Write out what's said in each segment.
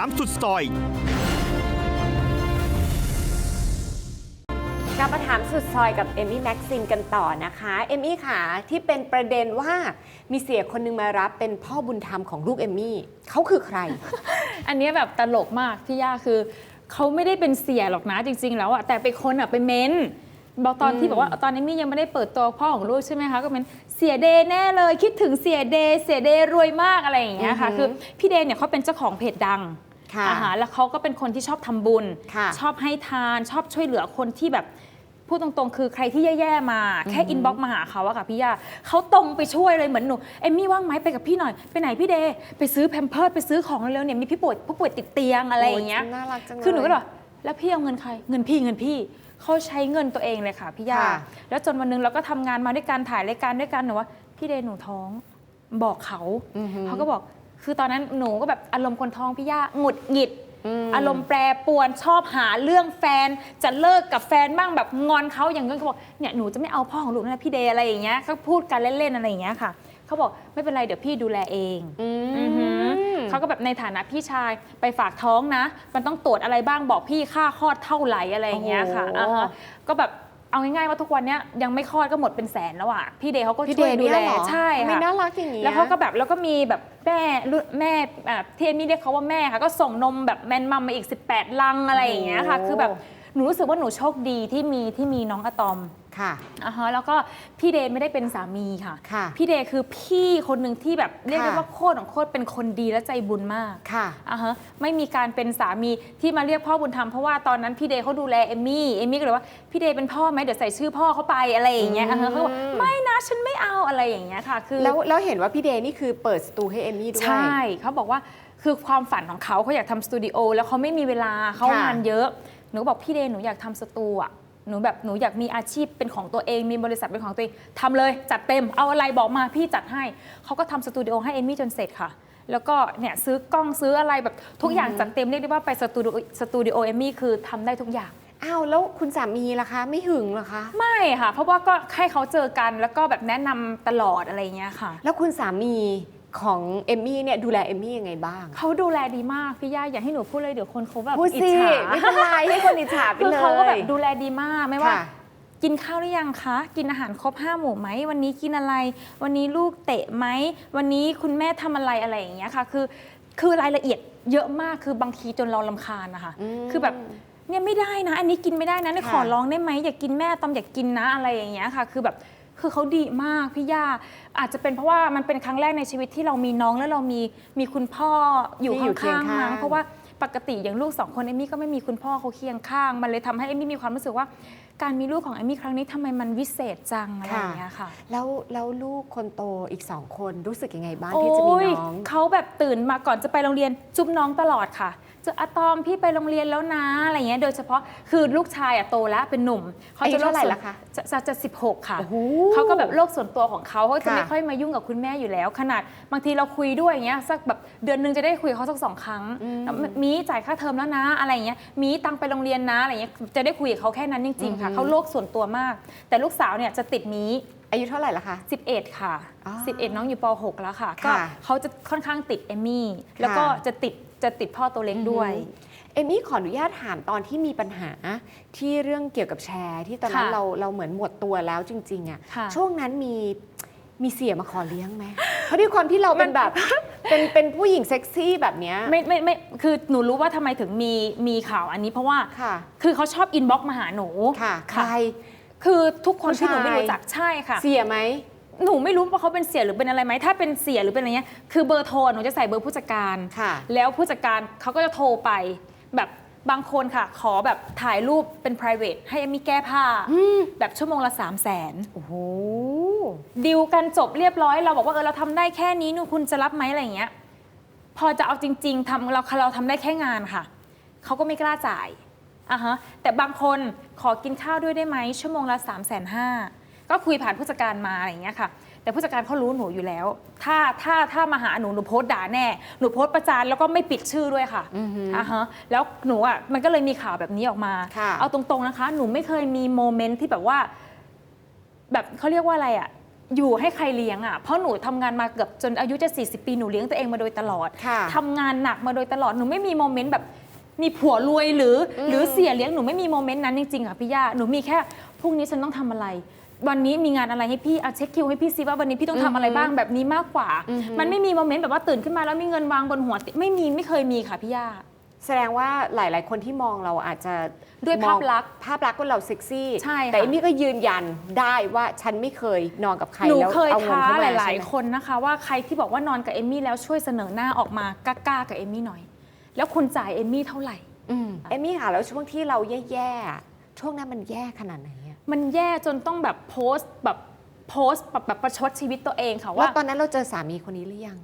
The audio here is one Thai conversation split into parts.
ามสุดซอย กลับมาถามสุดซอยกับเอมี่แม็กซิมกันต่อนะคะ เอมี่ค่ะที่เป็นประเด็นว่ามีเสียคนหนึงมารับเป็นพ่อบุญธรรมของลูกเอมี่เขาคือใคร อันเนี้ยแบบตลกมากพี่ย่าคือเขาไม่ได้เป็นเสียหรอกนะจริง ๆ แล้วอะแต่เป็นคนอะไปเม้นบอกตอนที่บอกว่าตอนนี้มี่ยังไม่ได้เปิดตัวพ่อของลูกใช่ไหมคะก็เป็นเสียเดย์แน่เลยคิดถึงเสียเดย์เสียเดย์รวยมากอะไรอย่างเงี้ยค่ะอือหือคือพี่เดย์เนี่ยเขาเป็นเจ้าของเพจดัง ค่ะอาหารแล้วเขาก็เป็นคนที่ชอบทำบุญ ค่ะชอบให้ทานชอบช่วยเหลือคนที่แบบพูดตรงๆ คือใครที่แย่ๆมาแค่อินบ็อกมาหาเขาอะค่ะพี่ย่าเขาตรงไปช่วยเลยเหมือนหนูเอมมี่ว่างไหมไปกับพี่หน่อยไปไหนพี่เดย์ไปซื้อแพมเพิร์ดไปซื้อของเร็วๆเนี่ยมีพี่ป่วยผู้ป่วยติดเตียงอะไรอย่างเงี้ย โน่ารักจังเลย คือหนูก็แบบแล้วพี่เอาเงินใคร เงินพี่เงินพี่เขาใช้เงินตัวเองเลยค่ะพี่ย่าค่ะ แล้วจนวันหนึงเราก็ทำงานมาด้วยกันถ่ายรายการด้วยกันหนูว่าพี่เดย์หนูท้องบอกเขาอือหือ เขาก็บอก คือตอนนั้นหนูก็แบบอารมณ์คนท้องพี่ย่าหงุดหงิดอืมอารมณ์แปรปรวนชอบหาเรื่องแฟน จะเลิกกับแฟนบ้างแบบงอนเขาอย่างเงี้ยเขาบอกเนี่ยหนูจะไม่เอาพ่อของลูกนะพี่เดย์อะไรอย่างเงี้ยเขาพูดกันเล่นๆอะไรอย่างเงี้ยค่ะเขาบอกไม่เป็นไรเดี๋ยวพี่ดูแลเองอือือหือมเขาก็แบบในฐานะพี่ชายไปฝากท้องนะ มันต้องตรวจอะไรบ้างบอกพี่ค่าคลอดเท่าไหร่อะไรอย่างเงี้ยค่ะโอ้โห อ่าฮะก็แบบ เอาง่ายๆว่าทุกวันเนี้ยยังไม่คลอดก็หมดเป็นแสนแล้วอะพี่เดย์เขาก็พี่ช่วยเดย์ดูแลเนี่ยเหรอใช่ไม่ค่ะ น่ารักอย่างนี้แล้วเขาก็แบบแล้วก็มีแบบแม่รุ่นแม่อ่าเทียนมี่เรียกเขาว่าแม่ค่ะ ก็ส่งนมแบบแมนมัมมาอีก 18 ลังอะไรอย่างเงี้ยค่ะคือแบบ หนูรู้สึกว่าหนูโชคดีที่มีที่มีน้องอะตอมค่ะ อ่าฮะแล้วก็พี่เดย์ไม่ได้เป็นสามีค่ะ ค่ะ พี่เดย์คือพี่คนหนึ่งที่แบบเรียกได้ค่ะว่าโคตรของโคตรเป็นคนดีและใจบุญมาก ค่ะ อ่าฮะไม่มีการเป็นสามีที่มาเรียกพ่อบุญธรรมเพราะว่าตอนนั้นพี่เดย์เขาดูแลเอมมี่เอมมี่ก็เลยว่าพี่เดย์เป็นพ่อไหมเดี๋ยวใส่ชื่อพ่อเขาไปอะไรอย่างเงี้ยอ่าฮะเขาบอกไม่นะฉันไม่เอาอะไรอย่างเงี้ยค่ะ คือแล้วแล้วเห็นว่าพี่เดย์นี่คือเปิดสตูให้เอมี่ด้วย ใช่เขาบอกว่าคือความฝันของเขาเขาอยากทำสตูดิโอแล้วเขาไม่มีเวลาเขาค่ะ งานเยอะ หนูก็บอกพี่เดย์หนูอยากทำสตูอะหนูแบบหนูอยากมีอาชีพเป็นของตัวเองมีบริษัทเป็นของตัวเองทำเลยจัดเต็มเอาอะไรบอกมาพี่จัดให้เขาก็ทำสตูดิโอให้เอมมี่จนเสร็จค่ะ แล้วก็เนี่ยซื้อกล้องซื้ออะไรแบบทุกอย่างจัดเต็มเรียกได้ว่าไปสตูดิโอสตูดิโอเอมมี่คือทำได้ทุกอย่าง อ้าวแล้วคุณสามีล่ะคะ ไม่หึงเหรอคะ ไม่ค่ะ เพราะว่าก็ให้เขาเจอกันแล้วก็แบบแนะนำตลอดอะไรอย่างเงี้ยค่ะ แล้วคุณสามี ของเอมมี่เนี่ยดูแลเอมมี่ยังไงบ้าง เขาดูแลดีมากพี่ย่าอย่าให้หนูพูดเลยเดี๋ยวคนเขาแบบพูดอิจสิฉาไม่เป็นไรให้คนอิจฉาไปคือเลย เขาก็แบบดูแลดีมากไม่ว่า ค่ะกินข้าวหรือยังคะ กินอาหารครบห้าหมู่ไหมวันนี้กินอะไร วันนี้ลูกเตะไหมวันนี้คุณแม่ทำอะไรอะไรอย่างเงี้ยค่ะ คือคือรายละเอียดเยอะมากคือบางทีจนเราลำคาญนะคะอืมคือแบบเนี่ยไม่ได้นะ อันนี้กินไม่ได้นะนี่ค่ะ ขอร้องได้ไหมอย่ากินแม่ตอมอยากกินนะอะไรอย่างเงี้ยค่ะ คือแบบ คือเขาดีมากพี่ย่าอาจจะเป็นเพราะว่ามันเป็นครั้งแรกในชีวิตที่เรามีน้องแล้วเรามีมีคุณพ่ออยู่ที่อยู่เคียข้างงๆมั้งข้างเพราะว่าปกติอย่างลูกสองคนเอมมี่ก็ไม่มีคุณพ่อเขาเคียงข้าง มันเลยทำให้เอมมี่มีความรู้สึกว่า การมีลูกของเอมมี่ครั้งนี้ทำไมมันวิเศษจังอะไรอย่างเงี้ยค่ะ แล้วแล้วลูกคนโตอีกสองคนรู้สึกยังไงบ้างที่จะมีโอ้ยน้อง เขาแบบตื่นมาก่อนจะไปโรงเรียนจุ๊บน้องตลอดค่ะเจะอะตอมพี่ไปโรงเรียนแล้วนะอะไรเงี้ยโดยเฉพาะคือลูกชายอะโตแล้วเป็นหนุ่มอายุเท่าไหร่โกละคะจะจะจะสิบหกค่ะ โอ้โหเขาก็แบบโลกส่วนตัวของเขาเขาจะค่ะ ไม่ค่อยมายุ่งกับคุณแม่อยู่แล้ว ขนาดบางทีเราคุยด้วยอย่างเงี้ยสักแบบเดือนหนึงจะได้คุยกับเขาสักสองครั้งแล้วมีจ่ายค่าเทอมแล้วนะอะไรอย่างเงี้ยมีตังค์ไปโรงเรียนนะอะไรเงี้ยจะได้คุยกับเขาแค่นั้นจริงๆค่ะเขาโลกส่วนตัวมาก แต่ลูกสาวเนี่ยจะติดมี อายุเท่าไหร่ละคะ 11 ค่ะ อ๋อ11 น้องอยู่ป .6 แล้วค่ะ ก็ค่ะเขาจะค่อนข้างติดเอมมี่ แล้วก็จะติด จะติดพ่อตัวเล็กด้วย เอมมี่ขออนุญาตถามตอนที่มีปัญหาที่เรื่องเกี่ยวกับแชร์ที่ตอนนั้นค่ะเราเราเหมือนหมดตัวแล้วจริง ๆอะค่ะ ช่วงนั้นมีมีเสียมาขอเลี้ยงไหมเพราะด้วยความที่เราเป็นแบบเป็นเป็นผู้หญิงเซ็กซี่แบบเนี้ยไม่ไม่ไม่คือหนูรู้ว่าทำไมถึงมีมีข่าวอันนี้เพราะว่า ค่ะคือเขาชอบอินบ็อกมาหาหนูค่ะ ใคร คือทุกคนที่หนูผู้ชายไม่รู้จักใช่ค่ะ เสียไหม หนูไม่รู้ว่าเขาเป็นเสียหรือเป็นอะไรไหมถ้าเป็นเสียหรือเป็นอะไรเงี้ยคือเบอร์โทรหนูจะใส่เบอร์ผู้จัดการ ค่ะแล้วผู้จัดการเขาก็จะโทรไป แบบบางคนค่ะ ขอแบบถ่ายรูปเป็น p r i v a t ให้เอมมี่แก้ผ้า แบบชั่วโมงละ 3 0 0แสนโอ้โหดิวกันจบเรียบร้อยเราบอกว่าเออเราทำได้แค่นี้นู่นคุณจะรับไหมอะไรอย่างเงี้ย พอจะเอาจริง ๆทำเราเราทำได้แค่งานค่ะ เขาก็ไม่กล้าจ่ายอะฮะแต่บางคนขอกินข้าวด้วยได้ไหมชั่วโมงละ3ามแสนห้า ก็คุยผ่านผู้จัดการมาอะไรอย่างเงี้ยค่ะ แต่ผู้จัดการเขารู้หนูอยู่แล้ว ถ้าถ้าถ้ามาหาหนูหนูโพสต์ด่าแน่หนูโพสต์ประจานแล้วก็ไม่ปิดชื่อด้วยค่ะอะฮะแล้วหนูอะมันก็เลยมีข่าวแบบนี้ออกมา ค่ะ เอาตรงๆนะคะ หนูไม่เคยมีโมเมนต์ที่แบบว่า แบบเขาเรียกว่าอะไรอะ อยู่ให้ใครเลี้ยงอะ เพราะหนูทำงานมาเกือบจนอายุจะ 40 ปีหนูเลี้ยงตัวเองมาโดยตลอดค่ะ ทำงานหนักมาโดยตลอดหนูไม่มีโมเมนต์แบบ มีผัวรวยหรืออมหรือเสียเลี้ยงหนูไม่มีโมเมนต์นั้นจริงๆค่ะพี่ย่าหนูมีแค่พรุ่งนี้ฉันต้องทำอะไร วันนี้มีงานอะไรให้พี่เอาเช็คคิวให้พี่ซิว่าวันนี้พี่ต้องทำอะไรบ้างแบบนี้มากกว่า มันไม่มีโมเมนต์แบบว่าตื่นขึ้นมาแล้วมีเงินวางบนหัวติไม่มีไม่เคยมีค่ะพี่ย่า แสดงว่าหลาย ๆ คนที่มองเราอาจจะด้วยมองภาพลักษณ์ภาพลักษณ์ว่าเราเซ็กซี่ ใช่ค่ะ แต่เอมมี่ก็ยืนยันได้ว่าฉันไม่เคยนอนกับใครหนูแล้วเคยเอาเงินท้าเข้าหมาลาย ใช่ไหมๆ คนนะคะ ว่าใครที่บอกว่านอนกับเอมมี่แล้วช่วยเสนอหน้าออกมากล้าๆกับเอมมี่หน่อย แล้วคุณจ่ายเอมมี่เท่าไหร่อืมเอมมี่ค่ะแล้วช่วงที่เราแย่ๆอะช่วงนั้นมันแย่ขนาดไหนอะมันแย่จนต้องแบบโพสต์แบบโพสต์แบบแบบประชดชีวิตตัวเองค่ะแล้วว่าตอนนั้นเราเจอสามีคนนี้หรือยัง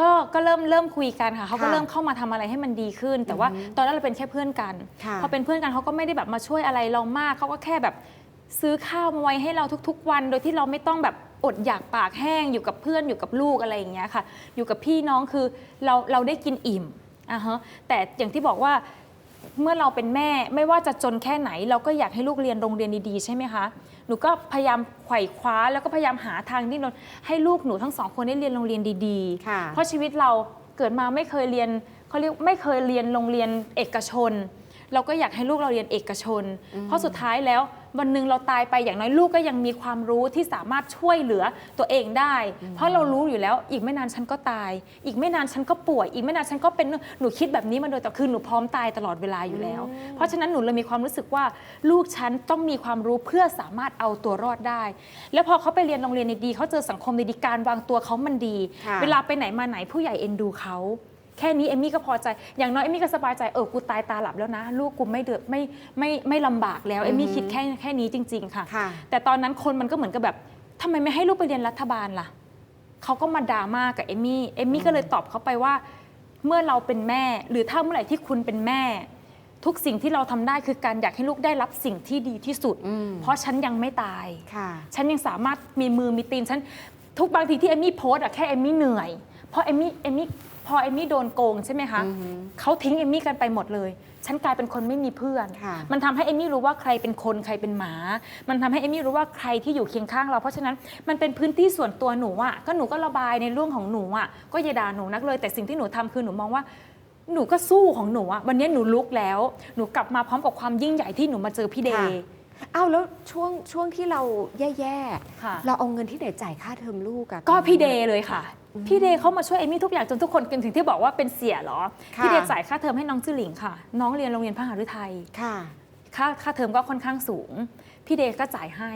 ก็ก็เริ่มเริ่มคุยกันค่ะเขาก็ค่ะเริ่มเข้ามาทำอะไรให้มันดีขึ้น แต่ว่าตอนนั้นเราเป็นแค่เพื่อนกันค่ะ พอเป็นเพื่อนกันเขาก็ไม่ได้แบบมาช่วยอะไรเรามากเขาก็แค่แบบซื้อข้าวมาไว้ให้เราทุก ๆ วัน โดยที่เราไม่ต้องแบบอดอยากปากแห้งอยู่กับเพื่อนอยู่กับลูกอะไรอย่างเงี้ยค่ะ อยู่กับพี่น้องคือเราเราได้กินอิ่ม อะฮะแต่อย่างที่บอกว่าเมื่อเราเป็นแม่ไม่ว่าจะจนแค่ไหน เราก็อยากให้ลูกเรียนโรงเรียนดีๆ ใช่ไหมคะหนูก็พยายามไขว่คว้าแล้วก็พยายามหาทางที่นนให้ลูกหนูทั้งสองคนได้เรียนโรงเรียนดีๆค่ะเพราะชีวิตเราเกิดมาไม่เคยเรียนเขาเรียกไม่เคยเรียนโรงเรียนเอกชน เราก็อยากให้ลูกเราเรียนเอกชน เพราะสุดท้ายแล้ววันหนึ่งเราตายไปอย่างน้อยลูกก็ยังมีความรู้ที่สามารถช่วยเหลือตัวเองได้ เพราะเรารู้อยู่แล้วอีกไม่นานฉันก็ตาย อีกไม่นานฉันก็ป่วย อีกไม่นานฉันก็เป็นหนูคิดแบบนี้มาโดยแต่คือหนูพร้อมตายตลอดเวลาอยู่แล้ว เพราะฉะนั้นหนูเลยมีความรู้สึกว่า ลูกฉันต้องมีความรู้เพื่อสามารถเอาตัวรอดได้ แล้วพอเขาไปเรียนโรงเรียนดีๆเขาเจอสังคมดีๆการวางตัวเขามันดีค่ะเวลาไปไหนมาไหนผู้ใหญ่เอ็นดูเขา แค่นี้เอมมี่ก็พอใจ อย่างน้อยเอมมี่ก็สบายใจเออกูตายตาหลับแล้วนะ ลูกกูไม่เดือดไม่ไม่ไม่ลำบากแล้วเอมมี่คิดแค่แค่นี้จริง ๆ ค่ะ ค่ะ แต่ตอนนั้นคนมันก็เหมือนกับแบบทำไมไม่ให้ลูกไปเรียนรัฐบาลล่ะเขาก็มาด่ามากับเอมมี่เอมมี่ก็เลยตอบเขาไปว่า เมื่อเราเป็นแม่ หรือถ้าเมื่อไหร่ที่คุณเป็นแม่ ทุกสิ่งที่เราทำได้คือการอยากให้ลูกได้รับสิ่งที่ดีที่สุด อืม เพราะฉันยังไม่ตาย ค่ะ ฉันยังสามารถมีมือมีตีนฉันทุกบางทีที่เอมมี่โพสต์อะแค่เอมมี่เหนื่อย เพราะเอมมี่เอมมี่พอเอมมี่โดนโกงใช่ไหมคะอือฮึเขาทิ้งเอมมี่กันไปหมดเลย ฉันกลายเป็นคนไม่มีเพื่อน ค่ะ มันทำให้เอมมี่รู้ว่าใครเป็นคนใครเป็นหมา มันทำให้เอมมี่รู้ว่าใครที่อยู่เคียงข้างเรา เพราะฉะนั้นมันเป็นพื้นที่ส่วนตัวหนูอะก็หนูก็ระบายในเรื่องของหนูอะก็อย่าด่าหนูนักเลย แต่สิ่งที่หนูทำคือหนูมองว่า หนูก็สู้ของหนูอะวันนี้หนูลุกแล้ว หนูกลับมาพร้อมกับความยิ่งใหญ่ที่หนูมาเจอพี่เดค่ะย์เอ้าแล้วช่วงช่วงที่เราแย่ค่ะ ๆเราเอาเงินที่ไหนจ่ายค่าเทอมลูกอะก็พี่เดย์เลยค่ะ พี่เดย์เขามาช่วยเอมมี่ทุกอย่างจนทุกคนกินถึงที่บอกว่าเป็นเสียเหรอ ค่ะ พี่เดย์จ่ายค่าเทอมให้น้องจื้อหลิงค่ะ น้องเรียนโรงเรียนพระหฤทัยค่ะ ค่าค่าเทอมก็ค่อนข้างสูง พี่เดย์ก็จ่ายให้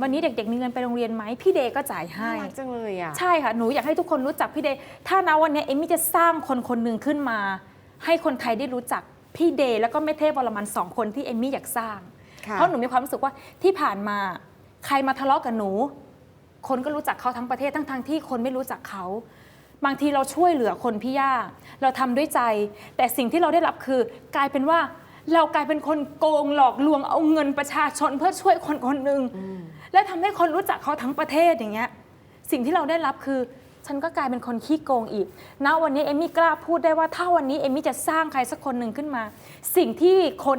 วันนี้เด็กๆมีเงินไปโรงเรียนไหมพี่เดย์ก็จ่ายให้ น่ารักจังเลยอะใช่ค่ะ หนูอยากให้ทุกคนรู้จักพี่เดย์ถ้านะวันนี้เอมมี่จะสร้างคนคนหนึ่งขึ้นมา ให้คนไทยได้รู้จักพี่เดย์แล้วก็แม่เทพวรมันสองคนที่เอมมี่อยากสร้าง ค่ะ เพราะหนูมีความรู้สึกว่าที่ผ่านมาใครมาทะเลาะกับหนู คนก็รู้จักเขาทั้งประเทศทั้งทงๆที่คนไม่รู้จักเขา บางทีเราช่วยเหลือคนพี่ย่าเราทำด้วยใจ แต่สิ่งที่เราได้รับคือกลายเป็นว่าเรากลายเป็นคนโกงหลอกลวงเอาเงินประชาชนเพื่อช่วยคนคนหนึ่งและทำให้คนรู้จักเขาทั้งประเทศอย่างเงี้ยสิ่งที่เราได้รับคือ ฉันก็กลายเป็นคนขี้โกงอีกณวันนี้เอมมี่กล้าพูดได้ว่าถ้าวันนี้เอมมี่จะสร้างใครสักคนหนึ่งขึ้นมา สิ่งที่คน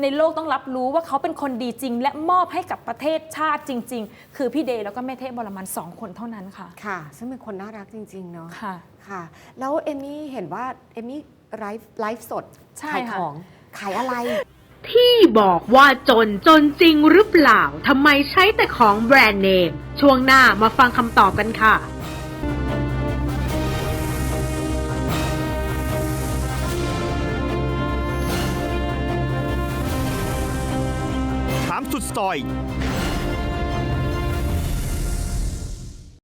ในโลกต้องรับรู้ว่าเขาเป็นคนดีจริง และมอบให้กับประเทศชาติจริง ๆ คือพี่เดย์แล้วก็แม่เทพบรมันสองคนเท่านั้นค่ะ ค่ะ ซึ่งเป็นคนน่ารักจริง ๆ เนาะค่ะ ค่ะ แล้วเอมมี่เห็นว่าเอมมี่ไลฟ์ไลฟ์สดใช่ขายค่ะ ของขายอะไร ที่บอกว่าจนจนจริงหรือเปล่า ทำไมใช้แต่ของแบรนด์เนม ช่วงหน้ามาฟังคำตอบกันค่ะ สุดซอย